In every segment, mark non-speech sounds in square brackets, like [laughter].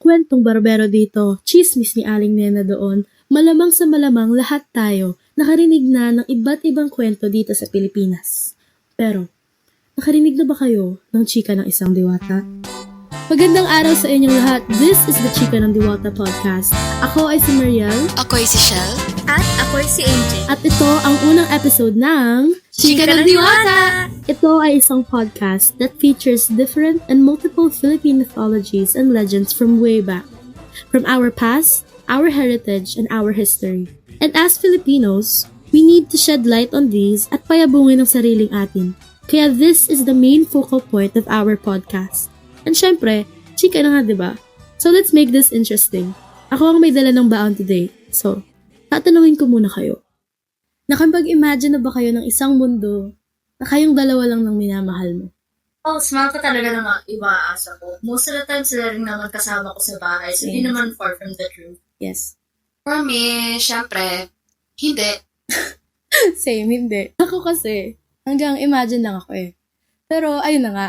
kwentong barbero dito, chismis ni Aling Nena doon, malamang sa malamang lahat tayo nakarinig na ng iba't ibang kwento dito sa Pilipinas. Pero, nakarinig na ba kayo ng chika ng isang diwata? Magandang araw sa inyong lahat. This is the Chika ng Diwata Podcast. Ako ay si Mariel Ako ay si Shell. At ako si AJ. at ito ang unang episode ng Chika ng Diwata! Ito ay isang podcast that features different and multiple Philippine mythologies and legends from way back. From our past, our heritage, and our history. And as Filipinos, we need to shed light on these at payabungin ang sariling atin. Kaya this is the main focal point of our podcast. And syempre, chika na nga, ba? So let's make this interesting. Ako ang may dala ng baon today. So, tatanungin ko muna kayo. Nakapag-imagine na ba kayo ng isang mundo na kayong dalawa lang ng minamahal mo? Oh, smile ka talaga ng mga iba-aasa ko. Most of the time, sila rin naman kasama ko sa bahay. So, hindi Yes. naman far from the truth. Yes. For me, syempre, hindi. [laughs] Same, hindi. Ako kasi, hanggang imagine lang ako eh. Pero, ayun na nga.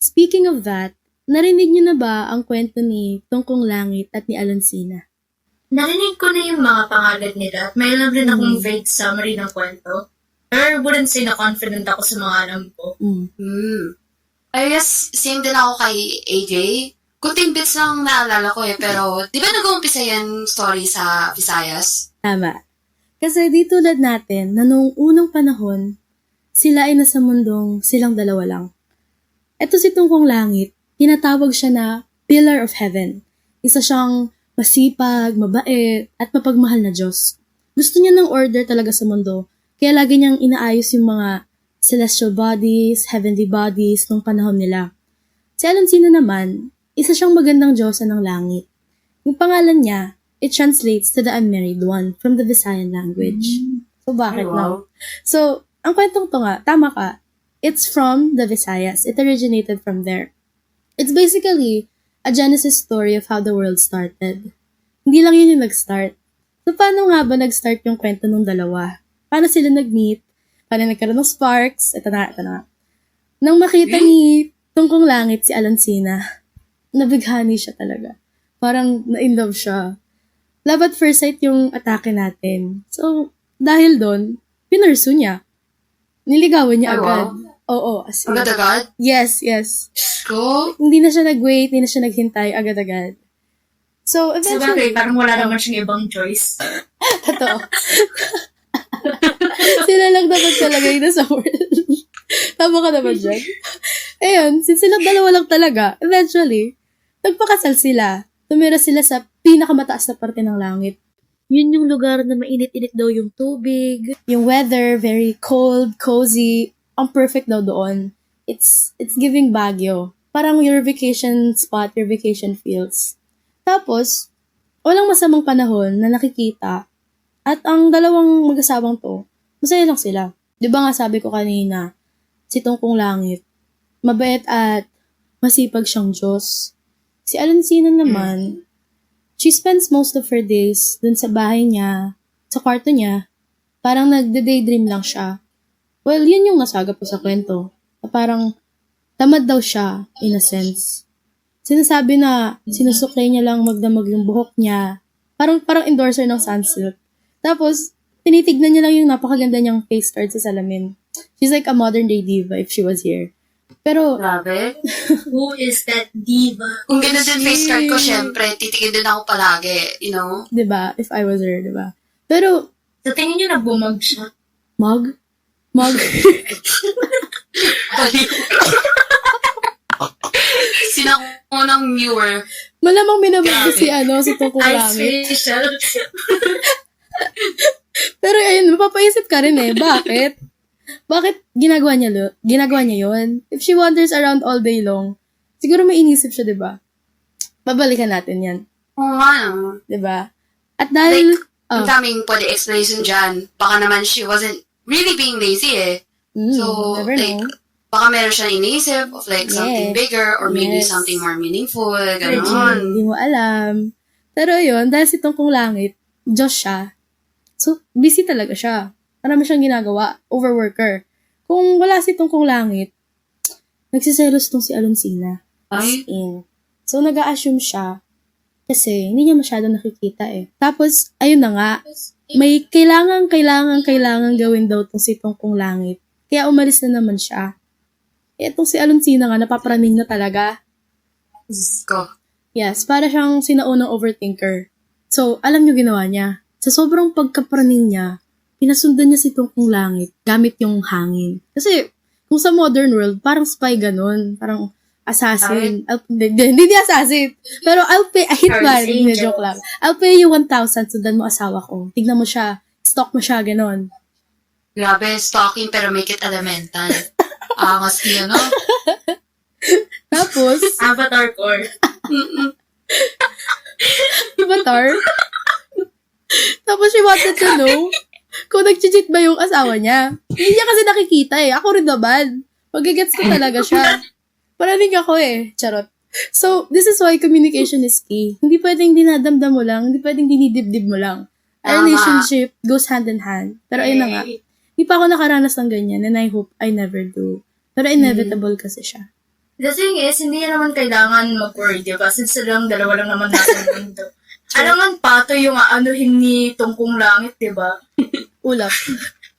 Speaking of that, narinig niyo na ba ang kwento ni Tungkong Langit at ni Alonsina? Narinig ko na yung mga pangalan nila at may alam rin akong Mm. vague summary ng kwento. Pero wouldn't say na confident ako sa mga alam ko. Mm. Hmm. I guess, same din ako kay AJ. Kunting bits lang naalala ko eh, pero di ba nag-uumpisa yan story sa Visayas? Tama. Kasi di tulad natin na noong unang panahon, sila ay nasa mundong silang dalawa lang. Ito si Tungkong Langit, tinatawag siya na Pillar of Heaven. Isa siyang masipag, mabait, at mapagmahal na Diyos. Gusto niya ng order talaga sa mundo, kaya lagi niyang inaayos yung mga celestial bodies, heavenly bodies nung panahon nila. Si Alonsina naman, isa siyang magandang Diyosa ng langit. Yung pangalan niya, it translates to the unmarried one from the Visayan language. So, bakit wow. no? So, ang kwentong to nga, tama ka, it's from the Visayas. It originated from there. It's basically a genesis story of how the world started. Hindi lang yun yung nag-start. So, paano nga ba nag-start yung kwento ng dalawa? Paano sila nag-meet? Paano nagkaroon ng sparks? Ito na, ito na. Nang makita ni Tungkong Langit si Alancina, nabighani siya talaga. Parang na-in love siya. Love at first sight yung atake natin. So, dahil doon, pinursu niya. Niligawan niya Ay, agad. wow. Oo, as in. Agad-agad? Yes, yes. Ko? Hindi na siya nag-wait, hindi na siya naghintay agad-agad. So, eventually, bagay, parang wala naman siyang ibang choice. [laughs] totoo. [laughs] sila lang dapat kalagay na sa world. [laughs] Tama ka naman dyan. Ayun, since silang dalawa lang talaga, eventually, nagpakasal sila. Tumira sila sa pinakamataas na parte ng langit. Yun yung lugar na mainit-init daw yung tubig. Yung weather, very cold, cozy. Ang perfect daw doon. It's, it's giving Baguio. Parang your vacation spot, your vacation feels. Tapos, walang masamang panahon na nakikita at ang dalawang mag-asawang to, masaya lang sila. Di ba nga sabi ko kanina, si Tungkong Langit, mabait at masipag siyang Diyos. Si Alancina naman, she spends most of her days dun sa bahay niya, sa kwarto niya, parang nagde-daydream lang siya. Well, yun yung nasaga po sa kwento. Na parang tamad daw siya, in a sense. Sinasabi na sinusuklay niya lang magdamag yung buhok niya. Parang parang endorser ng Sunsilk. Tapos, tinitignan niya lang yung napakaganda niyang face card sa salamin. She's like a modern day diva if she was here. Pero, Grabe. [laughs] Who is that diva? Kung gano'n din face card ko, syempre, titigil din ako palagi, you know? 'di ba? If I was her, 'di ba? Pero Sa tingin niyo, nagbumag siya. mug, mug. [laughs] Sinang unang viewer. Malamang minabag Grabe. si ano si facial. [laughs] Pero ayun, mapapaisip ka rin eh. Bakit? Bakit ginagawa niya lo? Ginagawa niya 'yon? If she wanders around all day long, siguro may inisip siya, 'di ba? Babalikan natin 'yan, Oo nga, no? 'di ba? At dahil Ang oh, daming pwede explanation dyan. Baka naman she wasn't really being lazy eh. mm, So, never like, know. baka meron siyang iniisip of like Yes. something bigger or maybe Yes. something more meaningful, Hindi gano'n. mo alam. Pero yun, dahil si Tungkong Langit, Diyos siya. So, busy talaga siya. Marami siyang ginagawa. Overworker. Kung wala si Tungkong Langit, nagsiselos tong si Alonsina. As Ay. in. So, nag assume siya Kasi hindi niya masyado nakikita eh. Tapos, ayun na nga, may kailangan, kailangan, kailangan gawin daw tong si Tungkong Langit. Kaya umalis na naman siya. Eh, itong si Alonsina nga, napapraning na talaga. Ko. Yes, para siyang sinaunang overthinker. So, alam niyo ginawa niya. Sa sobrang pagkapraning niya, pinasundan niya si Tungkong Langit gamit yung hangin. Kasi, kung sa modern world, parang spy ganun. Parang assassin. I'll, hindi, hindi, hindi assassin. Pero I'll pay, I hit Charlie's man. Hindi, joke lang. I'll pay you 1,000, sundan mo asawa ko. Tignan mo siya. Stalk mo siya, ganun. Grabe, stalking pero make it elemental. [laughs] Angas niya, no? [laughs] Tapos, Avatar core. Mm-mm. [laughs] Diba, Tar? Tapos she wanted to know kung nag-cheat ba yung asawa niya. Hindi niya kasi nakikita eh. Ako rin naman. Magigets ko talaga siya. Parating ako eh. Charot. So, this is why communication is key. Hindi pwedeng dinadamdam mo lang. Hindi pwedeng dinidibdib mo lang. A relationship goes hand in hand. Pero ayun na nga. Hindi pa ako nakaranas ng ganyan and I hope I never do. Pero inevitable kasi siya. The thing is, hindi naman kailangan mag-worry, di ba? Since silang dalawa lang naman nasa [laughs] mundo. Alangan pato yung anuhin ni Tungkong Langit, di ba? [laughs] Ulap.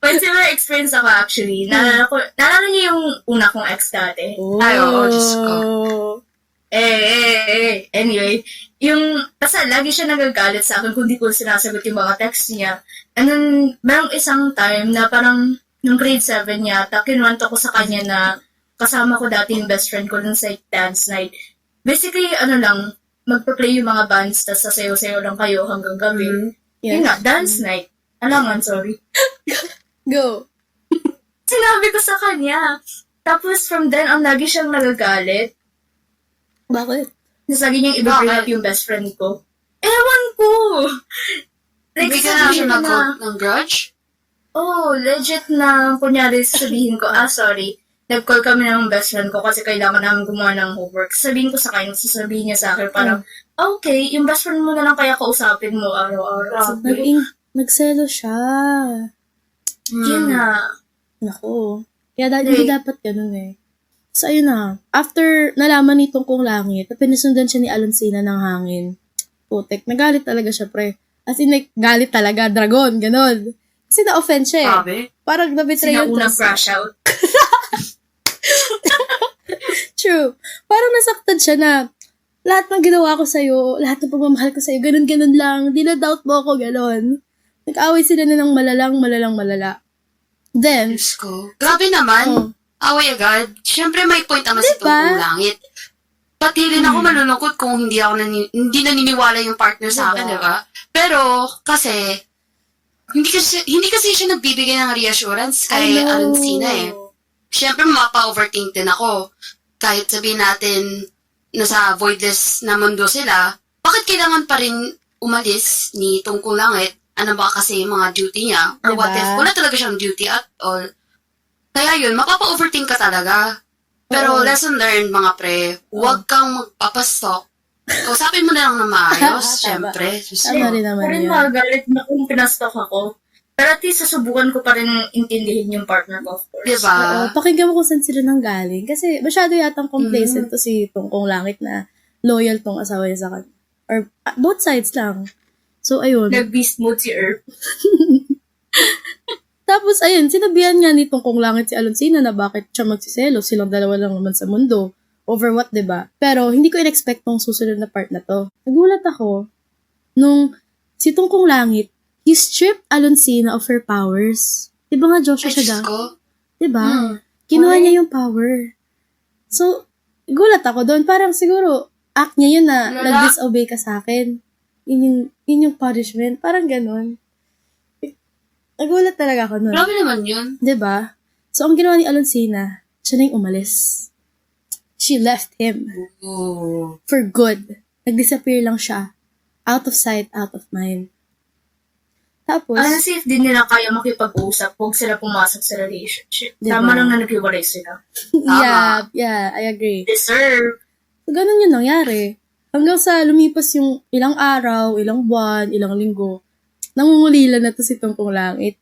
But similar experience ako actually. Naalala, ko, naalala niyo yung una kong ex dati? Ay, oo, Diyos ko. Eh, eh, eh. Anyway, yung, kasi lagi siya nagagalit sa akin kung di ko sinasagot yung mga text niya. And then, merong isang time na parang, nung grade 7 yata, kinuwento ko sa kanya na kasama ko dati yung best friend ko dun sa dance night. Basically, ano lang, magpa-play yung mga bands, tas sasayaw-sayaw lang kayo hanggang gabi. Yeah. Yun nga, dance night. Alangan, sorry. [laughs] Go. [laughs] Sinabi ko sa kanya. Tapos from then, ang lagi siyang nagagalit. Bakit? Sabi niya i-break Bakit? up yung best friend ko. Ewan ko! Hindi ka na siya nag ng grudge? oh, legit na, kunyari sabihin ko, ah, sorry, nag-call kami ng best friend ko kasi kailangan namin gumawa ng homework. Sabihin ko sa kanya, sasabihin niya sa akin, parang, okay, yung best friend mo na lang kaya kausapin mo araw-araw. Nag nagselo siya. Yun na. Nako. Kaya da- hindi dapat ganun eh. So, ayun na. After nalaman ni Tungkong Langit, na pinasundan siya ni Alonsina ng hangin. Putek. Nagalit talaga siya, pre. As in, like, galit talaga. Dragon. Ganon. Kasi na-offend siya eh. Sabi? Parang nabitray yung trust. crash out. [laughs] True. Parang nasaktan siya na lahat ng ginawa ko sa'yo, lahat ng pagmamahal ko sa'yo, ganun-ganun lang. Di na doubt mo ako, ganon. Nag-away sila na ng malalang, malalang, malala. Then, Diyos ko. Grabe naman. Oh. Away agad. Siyempre may point sa Diba? tungkong langit. Pati rin ako malulungkot kung hindi ako nani- hindi naniniwala yung partner sa akin, Diba? di ba? Pero, kasi, hindi kasi, hindi kasi siya nagbibigay ng reassurance kay. Alonsina eh. Siyempre, mapa-overthink din ako. Kahit sabihin natin, nasa voidless na mundo sila, bakit kailangan pa rin umalis ni Tungkong Langit? Ano ba kasi yung mga duty niya? Or what Diba? if wala talaga siyang duty at all? Kaya yun, mapapa-overthink ka talaga. Pero Oo. lesson learned, mga pre, huwag kang magpapastok. Kausapin mo na lang na maayos, [laughs] Tama. syempre. Tama rin naman rin yun. magalit na kung pinastok ako. Pero at least susubukan ko pa rin intindihin yung partner ko, of course. Diba? Oo, pakinggan mo kung saan sila nang galing. Kasi masyado yatang complacent to si Tungkong Langit na loyal tong asawa niya sa kanya. Or ah, both sides lang. So, ayun. Nag-beast mode si Earth. [laughs] Tapos, ayun, sinabihan nga ni Tungkong Langit si Alonsina na bakit siya magsiselo. Silang dalawa lang naman sa mundo. Over what, ba? Pero, hindi ko in-expect tong susunod na part na to. Nagulat ako nung si Tungkong Langit, he stripped Alonsina of her powers. Di ba nga Joshua Ay, siya ko. Di ba? Hmm. Kinuha Correct. niya yung power. So, gulat ako doon. Parang siguro, act niya yun na Lala. nag-disobey ka sa akin. Yun yung, yun yung punishment. Parang ganun. Nagulat talaga ako nun. Grabe naman yun. 'Di ba? So, ang ginawa ni Alonsina, siya na yung umalis. She left him Ooh. for good. Nag-disappear lang siya. Out of sight, out of mind. Tapos, Honestly, if di nila kaya makipag-usap, huwag sila pumasok sa relationship. Diba? Tama lang na naghiwalay sila. [laughs] yeah, yeah, I agree. Deserve. So, ganun yung nangyari. Hanggang sa lumipas yung ilang araw, ilang buwan, ilang linggo, nangungulila na to si Tungkong Langit.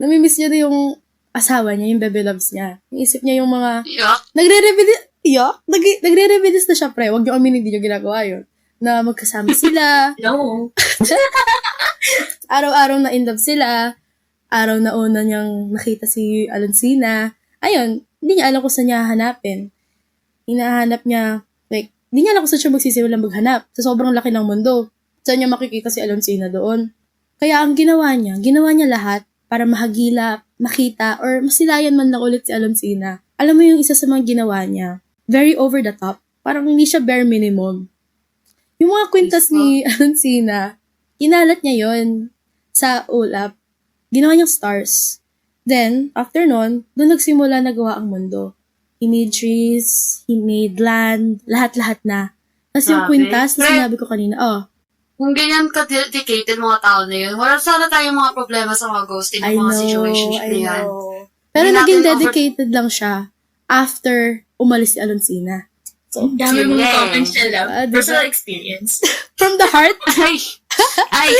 Namimiss niya na yung asawa niya, yung baby loves niya. Iisip niya yung mga Yuck. Nagre-reminis, yeah, nag- nagre-reminis na siya, pre. Huwag niyo aminin, hindi niyo ginagawa yun. na magkasama sila, [laughs] No. [laughs] araw-araw na in love sila, araw na una niyang nakita si Alonsina. Ayun, hindi niya alam kung saan niya hahanapin. Hinahanap niya, hindi niya alam kung saan siya magsisimulang maghanap. Sa sobrang laki ng mundo. Saan niya makikita si Alonsina doon. Kaya ang ginawa niya, ginawa niya lahat para mahagila, makita, or masilayan man lang ulit si Alonsina. Alam mo yung isa sa mga ginawa niya, very over the top. Parang hindi siya bare minimum. Yung mga kwintas ni Alonsina, kinalat niya yon sa ulap. Ginawa niyang stars. Then, after nun, doon nagsimula na gawa ang mundo. He made trees, he made land, lahat-lahat na. Tapos yung kwintas na sinabi ko kanina, oh, Kung ganyan ka-dedicated mga tao na yun, wala sana tayong mga problema sa mga ghosting I ng mga know, situations I na yan. Pero Hindi naging natin over- dedicated lang siya after umalis si Alonsina. So, Dami mong Yeah. comments siya lang. Ah, diba? Personal experience. [laughs] from the heart, Ay! Ay!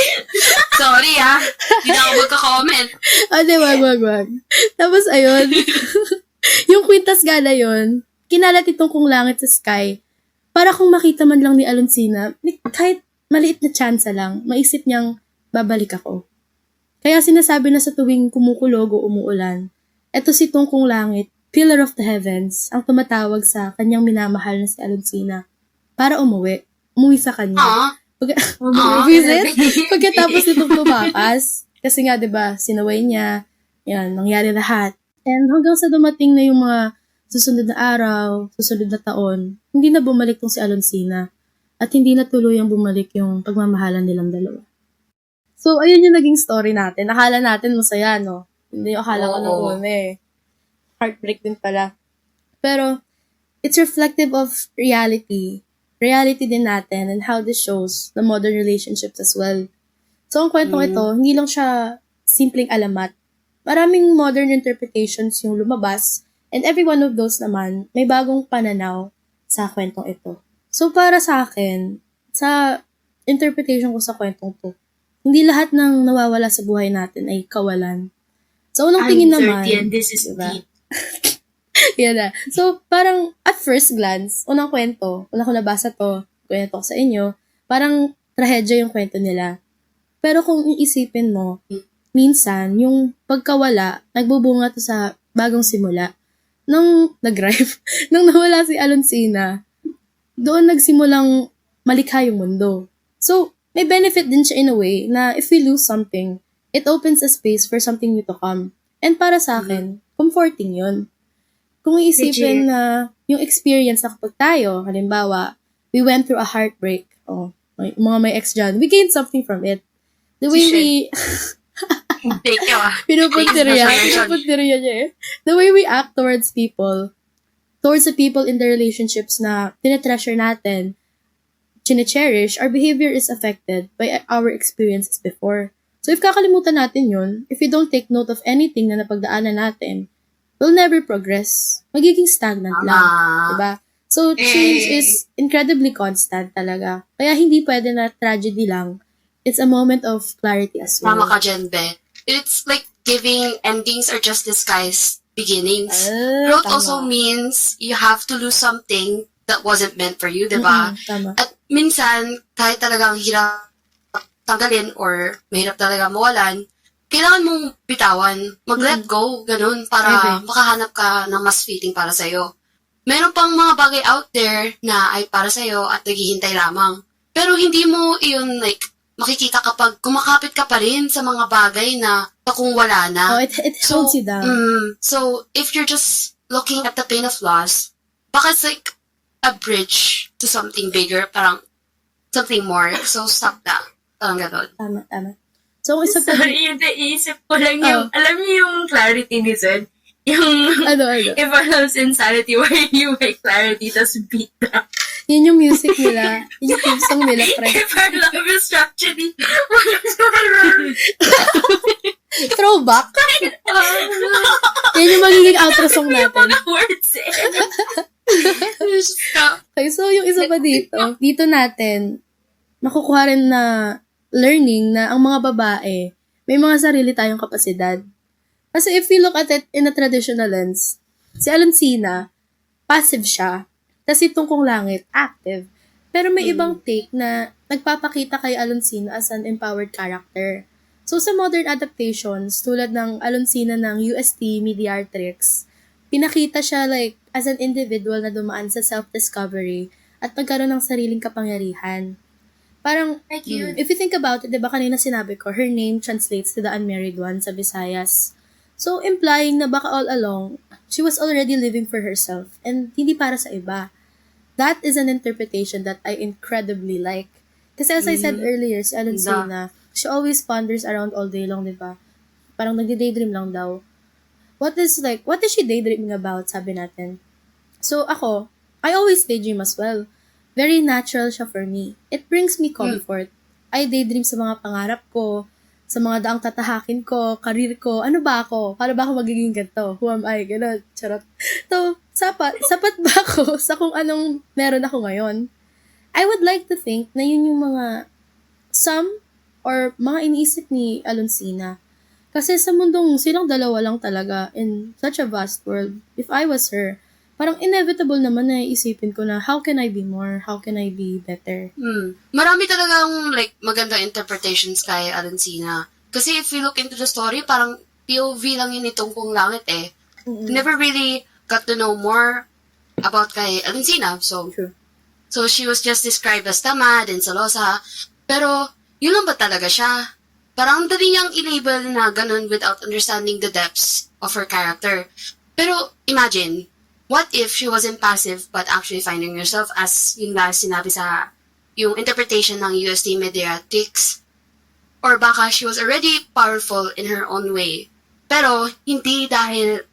Sorry ah! Hindi na ako magka-comment. Ah, di, wag, wag, wag. Tapos, ayun. [laughs] [laughs] yung kwintas gala yun, kinalat itong kung langit sa sky, para kung makita man lang ni Alonsina, ni- kahit maliit na tsansa lang, maisip niyang babalik ako. Kaya sinasabi na sa tuwing kumukulog o umuulan, eto si Tungkong Langit, Pillar of the Heavens, ang tumatawag sa kanyang minamahal na si Alonsina para umuwi. Umuwi sa kanya. Pag- [laughs] Ah, Visit? Pagkatapos nitong tumakas, kasi nga, di ba, sinaway niya, yan, nangyari lahat. And hanggang sa dumating na yung mga susunod na araw, susunod na taon, hindi na bumalik tong si Alonsina. At hindi na tuluyang bumalik yung pagmamahalan nilang dalawa. So, ayun yung naging story natin. Akala natin masaya, no? Hindi yung akala ko nung una eh. Heartbreak din pala. Pero, it's reflective of reality. Reality din natin and how this shows the modern relationships as well. So, ang kwentong Mm. ito, hindi lang siya simpleng alamat. Maraming modern interpretations yung lumabas and every one of those naman, may bagong pananaw sa kwentong ito. So, para sa akin, sa interpretation ko sa kwentong to, hindi lahat ng nawawala sa buhay natin ay kawalan. Sa unang tingin I'm naman, 30 and this is diba? deep. [laughs] Yan na. So, parang at first glance, unang kwento, unang ko nabasa to, kwento ko sa inyo, parang trahedya yung kwento nila. Pero kung iisipin mo, minsan, yung pagkawala, nagbubunga to sa bagong simula. Nung nag-rhyme, [laughs] nung nawala si Alonsina, doon nagsimulang malikha yung mundo. So, may benefit din siya in a way na if we lose something, it opens a space for something new to come. And para sa akin, comforting yun. Kung iisipin Legit. na yung experience na kapag tayo, halimbawa, we went through a heartbreak, oh, may, mga may ex dyan, we gained something from it. The way we, [laughs] thank you ah. Rachel. pinupuntirya niya eh. The way we act towards people, towards the people in the relationships na tinetreasure natin, chine-cherish, our behavior is affected by our experiences before. So if kakalimutan natin yun, if we don't take note of anything na napagdaanan natin, we'll never progress. Magiging stagnant lang. Ah, Diba? So, change Eh. is incredibly constant talaga. Kaya hindi pwede na tragedy lang. It's a moment of clarity as well. tama ka dyan, Be. It's like giving endings are just disguised beginnings. Ah, Growth tama. also means you have to lose something that wasn't meant for you, di ba? Mm-mm, tama. At minsan, kahit talagang hirap tanggalin or mahirap talaga mawalan, kailangan mong bitawan, mag-let go, ganun, para Okay. makahanap ka ng mas fitting para sa'yo. Meron pang mga bagay out there na ay para sa'yo at naghihintay lamang. Pero hindi mo iyon like, makikita kapag kumakapit ka pa rin sa mga bagay na kung wala na. Oh, it, it holds you down. Mm, so, if you're just looking at the pain of loss, baka it's like a bridge to something bigger, parang something more. So, stop na. Parang gano'n. Tama, tama. So, isa pa Sorry, yung naisip ko lang yung, alam niyo yung clarity ni Zed? Yung, ano, ano. [laughs] if I love insanity, where you make clarity, tas beat down. Yun yung music nila. Yun yung theme [laughs] song nila, pre. If I love is tragedy, Throwback. [laughs] Yan yung magiging outro song natin. mga words eh. Okay, so yung isa pa dito, [laughs] dito natin, nakukuha rin na learning na ang mga babae, may mga sarili tayong kapasidad. Kasi if we look at it in a traditional lens, si Alonsina, passive siya. Tapos si Tungkong Langit, active. Pero may Mm. ibang take na nagpapakita kay Alonsina as an empowered character. So sa modern adaptations, tulad ng Alonsina ng UST Mediatrix, pinakita siya like as an individual na dumaan sa self-discovery at nagkaroon ng sariling kapangyarihan. Parang, Ay, cute. if you think about it, di ba kanina sinabi ko, her name translates to the unmarried one sa Visayas. So, implying na baka all along, she was already living for herself and hindi para sa iba. That is an interpretation that I incredibly like. Kasi as I said earlier, si Alonsina, she always ponders around all day long, di ba? Parang nagde-daydream lang daw. What is like, what is she daydreaming about, sabi natin? So, ako, I always daydream as well. Very natural siya for me. It brings me comfort. I daydream sa mga pangarap ko, sa mga daang tatahakin ko, karir ko, ano ba ako? Paano ba ako magiging ganito? Who am I? Ganun, charot. [laughs] So, sapat, sapat ba ako [laughs] sa kung anong meron ako ngayon? I would like to think na yun yung mga some or mga iniisip ni Alonsina. Kasi sa mundong silang dalawa lang talaga in such a vast world, if I was her, parang inevitable naman na isipin ko na how can I be more? How can I be better? Hmm. Marami talagang like magandang interpretations kay Alonsina. Kasi if we look into the story, parang POV lang yun itong kung langit eh. Mm-mm. Never really got to know more about kay Alonsina. So, True. so she was just described as tamad and salosa. Pero, yun lang ba talaga siya? Parang dali niyang i-label na ganun without understanding the depths of her character. Pero, imagine, what if she wasn't passive but actually finding herself as yung last sinabi sa yung interpretation ng USD Mediatrix? Or baka she was already powerful in her own way. Pero, hindi dahil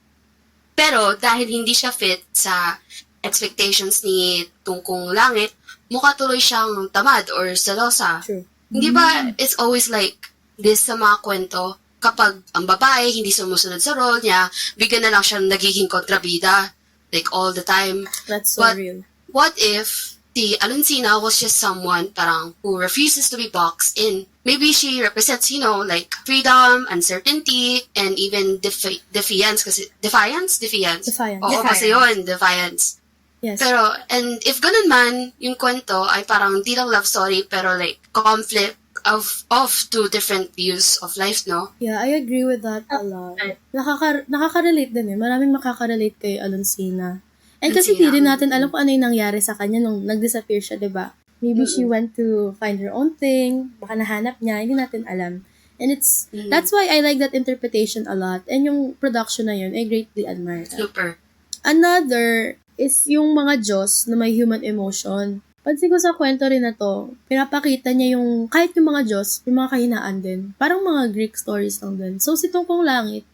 pero dahil hindi siya fit sa expectations ni Tungkong Langit, mukha tuloy siyang tamad or selosa. True. Hindi ba it's always like this sa mga kwento? Kapag ang babae hindi sumusunod sa role niya, bigyan na lang siya nagiging kontrabida. Like all the time. That's so But- real. What if the Alonsina was just someone parang who refuses to be boxed in? Maybe she represents, you know, like freedom, uncertainty, and even defi- defiance. Kasi, defiance? Defiance. Defiance. Oo, kasi yun, defiance. Yes. Pero, and if ganun man, yung kwento ay parang di lang love story, pero like conflict of of two different views of life, no? Yeah, I agree with that a lot. Right. Nakaka nakaka-relate din eh. Maraming makaka-relate kay Alonsina. And kasi di Alonsina. rin natin alam kung ano yung nangyari sa kanya nung nag-disappear siya, di ba? Maybe she went to find her own thing, baka nahanap niya, hindi natin alam. And it's, Mm. that's why I like that interpretation a lot. And yung production na yun, I greatly admire that. Super. Another is yung mga Diyos na may human emotion. Pansin ko sa kwento rin na to, pinapakita niya yung, kahit yung mga Diyos, yung mga kahinaan din. Parang mga Greek stories lang din. So, si Tungkong Langit,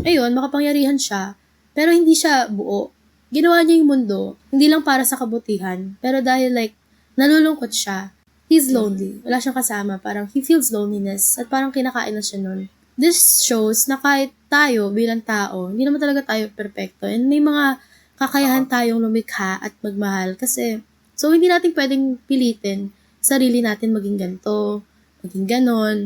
ayun, makapangyarihan siya, pero hindi siya buo. Ginawa niya yung mundo, hindi lang para sa kabutihan, pero dahil like, nalulungkot siya, he's lonely. Wala siyang kasama. Parang he feels loneliness at parang kinakain na siya nun. This shows na kahit tayo bilang tao, hindi naman talaga tayo perfecto. And may mga kakayahan tayong lumikha at magmahal kasi so hindi natin pwedeng pilitin sarili natin maging ganito, maging ganon.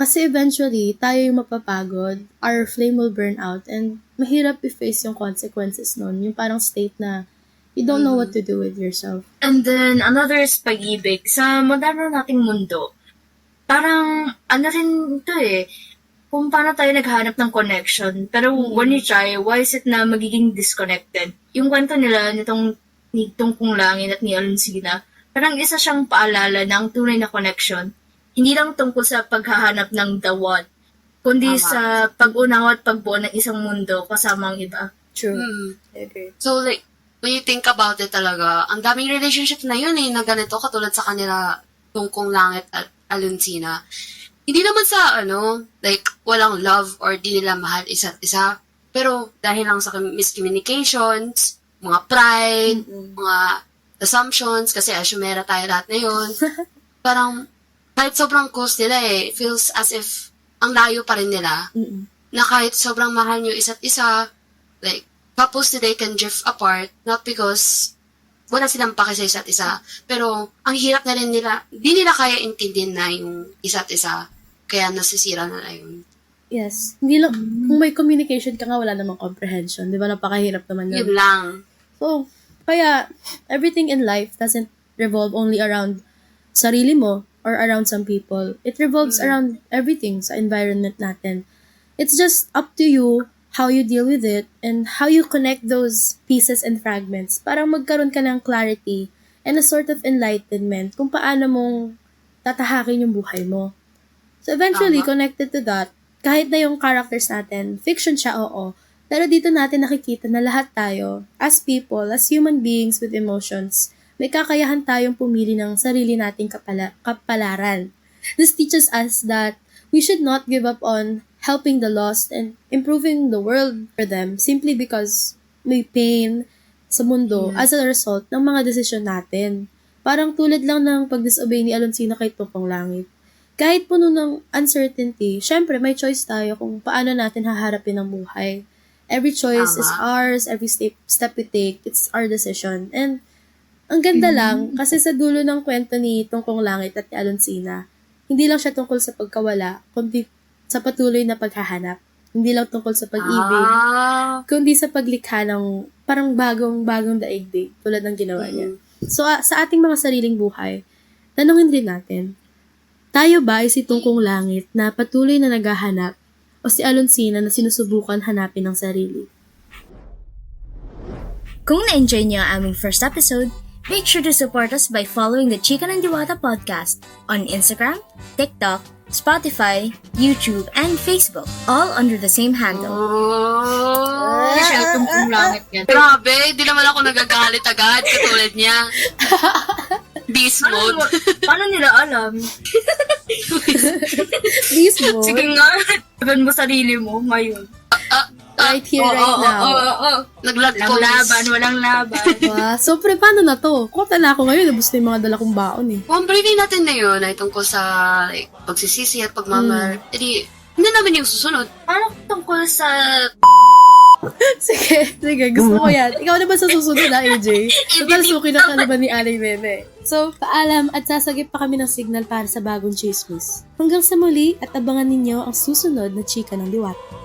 Kasi eventually, tayo yung mapapagod, our flame will burn out, and mahirap i-face yung consequences nun. Yung parang state na you don't know what to do with yourself. And then, another is pag-ibig. Sa moderno nating mundo, parang, ano rin ito eh, kung paano tayo naghanap ng connection. Pero when you try, why is it na magiging disconnected? Yung kwento nila nitong ni Tungkong Langin at ni Alonsina, parang isa siyang paalala ng tunay na connection. Hindi lang tungkol sa paghahanap ng the one, kundi Tama. sa pag-unawa at pagbuo ng isang mundo kasama ang iba. True. I agree. So like, when you think about it talaga, ang daming relationship na yun eh, na ganito, katulad sa kanila, Tungkong Langit at Alonsina. Hindi naman sa, ano, like, walang love or di nila mahal isa't isa. Pero, dahil lang sa miscommunications, mga pride, mga assumptions, kasi asumera tayo lahat ngayon, [laughs] parang, kahit sobrang close nila eh, it feels as if ang layo pa rin nila Mm-mm. na kahit sobrang mahal nyo isa't isa, like, couples today can drift apart, not because wala silang pake sa isa't isa, pero ang hirap na rin nila, di nila kaya intindihin na yung isa't isa, kaya nasisira na na yun. Yes. Hindi lang, kung may communication ka nga, wala namang comprehension. Di ba? Napakahirap naman yun. Yun lang. So, kaya, everything in life doesn't revolve only around sarili mo or around some people. It revolves Mm. around everything sa environment natin. It's just up to you how you deal with it and how you connect those pieces and fragments para magkaroon ka ng clarity and a sort of enlightenment kung paano mong tatahakin yung buhay mo. So eventually, Tama. connected to that, kahit na yung characters natin, fiction siya, oo. Pero dito natin nakikita na lahat tayo, as people, as human beings with emotions, may kakayahan tayong pumili ng sarili nating kapala- kapalaran. This teaches us that we should not give up on helping the lost and improving the world for them simply because may pain sa mundo as a result ng mga desisyon natin. Parang tulad lang ng pag-disobey ni Alonsina kay Tupong Langit. Kahit puno ng uncertainty, syempre may choice tayo kung paano natin haharapin ang buhay. Every choice is Tama. ours, every step, step we take, it's our decision. And ang ganda lang, kasi sa dulo ng kwento ni Tungkong Langit at ni Alonsina, hindi lang siya tungkol sa pagkawala, kundi sa patuloy na paghahanap. Hindi lang tungkol sa pag-ibig, Ah. kundi sa paglikha ng parang bagong-bagong daigdig tulad ng ginawa niya. Mm. So, ah, sa ating mga sariling buhay, tanungin rin natin, tayo ba ay si Tungkong Langit na patuloy na naghahanap o si Alonsina na sinusubukan hanapin ng sarili? Kung na-enjoy niyo ang aming first episode, make sure to support us by following the Chika ng Diwata podcast on Instagram, TikTok, Spotify, YouTube, and Facebook, all under the same handle. Oh. Hindi siya tungkong langit yan. Grabe, di naman ako nagagalit agad katulad niya. [laughs] Beast Paano, mode. mo- paano nila alam? [laughs] Please mo, Sige nga, sabihin mo sarili mo, ngayon. Right here, Oo, right oo, now. oo, oo. Naglag Walang laban, walang laban. Wow. So, pre, paano na to? Kota na ako ngayon, nabos na yung mga dala kong baon eh. Briefing natin ngayon ay tungkol sa like, pagsisisi at pagmamahal, edi, hindi naman yung susunod. Paano tungkol sa... [laughs] sige, sige, gusto ko yan. Ikaw na ba sa susunod na, AJ? Total suki na ka naman ni Aling Meme. So, paalam at sasagip pa kami ng signal para sa bagong chismis. Hanggang sa muli at abangan ninyo ang susunod na chika ng diwata.